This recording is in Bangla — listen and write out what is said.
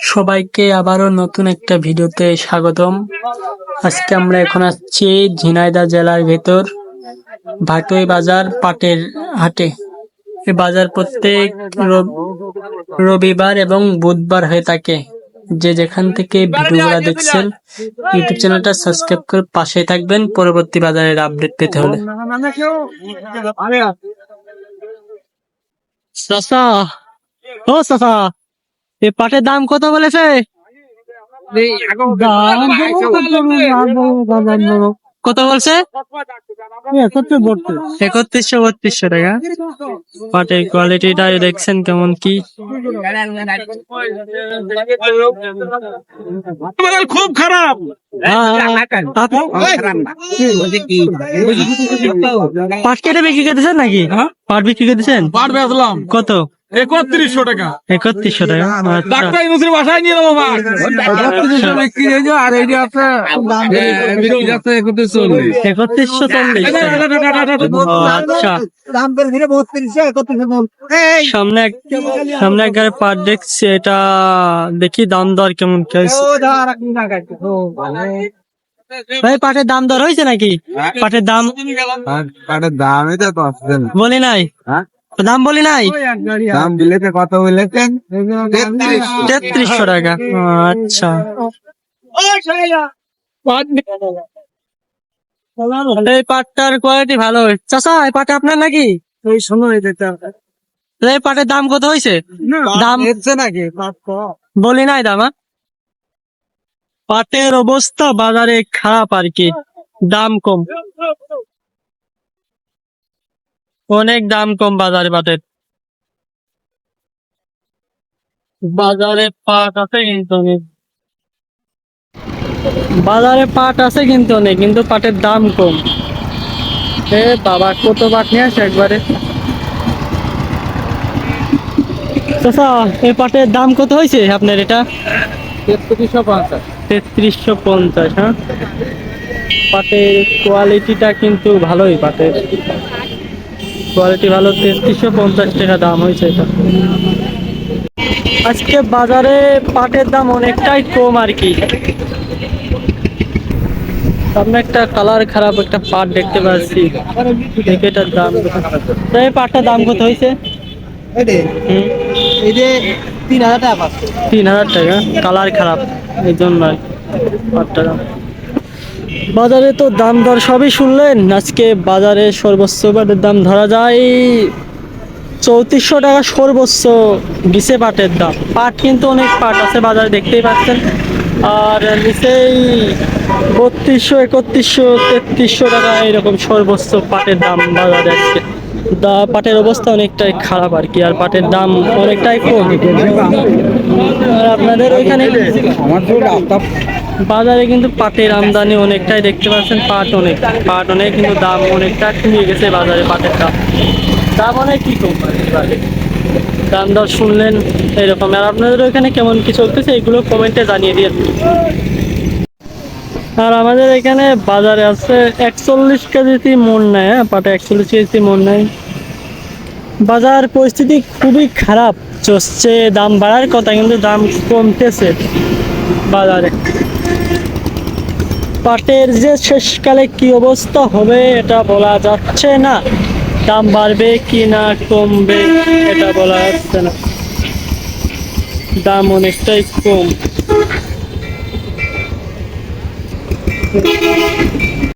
সবাইকে আবারও নতুন একটা ভিডিওতে স্বাগতম। আজকে আমরা এখন আসছি ঝিনাইদা জেলার ভেতর ভাটই বাজার পাটের হাটে। এই বাজার প্রত্যেক রবিবার এবং বুধবার হয়ে থাকে। যে যেখান থেকে ভিডিওগুলো দেখছেন ইউটিউব চ্যানেলটা সাবস্ক্রাইব করে পাশে থাকবেন। পরবর্তী বাজারের আপডেট পেতে হলে। চাচা ও চাচা। এই পাটের দাম কত বলেছে? কত বলছে? একত্রিশশো বত্রিশশো টাকা। পাটের কোয়ালিটিটা দেখছেন কেমন কি? খুব খারাপ। পাট কেটে বিক্রি করতেছেন নাকি? পাট বিক্রি করতেছেন? পাট বেচলাম। কত? একত্রিশশো টাকা একত্রিশশো টাকা আচ্ছা ডাক্তার ইউনুসের বাসায় নিয়ে নেব একত্রিশশো বিক্রি হয়েছে আর এই আছে হ্যাঁ, বিক্রি যাচ্ছে একত্রিশ চল্লিশ একত্রিশশো চল্লিশ আচ্ছা সামনে এক সামনে এক গাড়ি পাট দেখছি এটা দেখি দাম দর কেমন ভাই পাটের দাম দর হয়েছে নাকি পাটের দাম দামই তো বলি নাই হ্যাঁ? দাম বলি নাই? দাম বিলেতে কত বলেছেন? তেত্রিশশো টাকা। ও, আচ্ছা এই পাটটার কোয়ালিটি ভালো চাচা এই পাটটা আপনার নাকি? এই শোনো এই পাটের দাম কত হয়েছে? দাম নাকি? বলি নাই দাম হ্যাঁ? পাটের অবস্থা বাজারে খারাপ আর কি। দাম কম। অনেক দাম কম বাজারে পাটের বাজারে পাট আছে কিন্তু অনেক। বাজারে পাট আছে কিন্তু অনেক কিন্তু পাটের দাম কম। এ বাবা কত পাট নিয়ে আসে একবারে? চাচা এই পাটের দাম কত হয়েছে আপনার এটা? তেত্রিশশো পঞ্চাশ। তেত্রিশশো পঞ্চাশ হ্যাঁ? পাটের কোয়ালিটিটা কিন্তু ভালোই পাটের। কোয়ালিটি ভালো তেত্রিশশো পঞ্চাশ টাকা দাম হয়েছে এটা। আজকে বাজারে পাটের দাম অনেকটাই কম আর কি। সামনে একটা কালার খারাপ একটা পাট দেখতে পাচ্ছি। এটার দাম পাটটার দাম কত হয়েছে? তিন হাজার টাকা। কালার খারাপ, এই জন্য পাটটার দাম। বাজারে তো দাম দর সবই শুনলেন। আজকে বাজারে সর্বোচ্চ পাটের দাম ধরা যায় চৌত্রিশশো টাকা সর্বোচ্চ গিসে পাটের দাম। পাট কিন্তু অনেক পাট আছে বাজারে, দেখতেই পাচ্ছেন। আর নিচেই বত্রিশশো, একত্রিশশো, তেত্রিশশো টাকা এরকম সর্বোচ্চ পাটের দাম বাজারে আজকে। দা, পাটের অবস্থা অনেকটাই খারাপ আর কি, আর পাটের দাম অনেকটাই কম। আর আপনাদের ওইখানে? আমার বাজারে কিন্তু পাটের আমদানি অনেকটাই দেখতে পাচ্ছেন, পাট অনেক পাট অনেক, কিন্তু দাম অনেকটা কমে গেছে বাজারে পাটের দাম দাম অনেক কি কম দাম দর শুনলেন এরকম। আর আপনাদের ওইখানে কেমন কি চলতেছে, এগুলো কমেন্টে জানিয়ে দিয়ে আর আমাদের এখানে বাজারে আছে একচল্লিশ কেজিতে মন নেয় হ্যাঁ পাটে একচল্লিশ কেজিতে মন নেয়। বাজার পরিস্থিতি খুবই খারাপ, চলছে, দাম বাড়ার কথা, কিন্তু দাম কমতেছে বাজারে। পাটের যে শেষকালে কি অবস্থা হবে এটা বলা যাচ্ছে না। দাম বাড়বে কি না কমবে এটা বলা যাচ্ছে না। দাম অনেকটাই কম।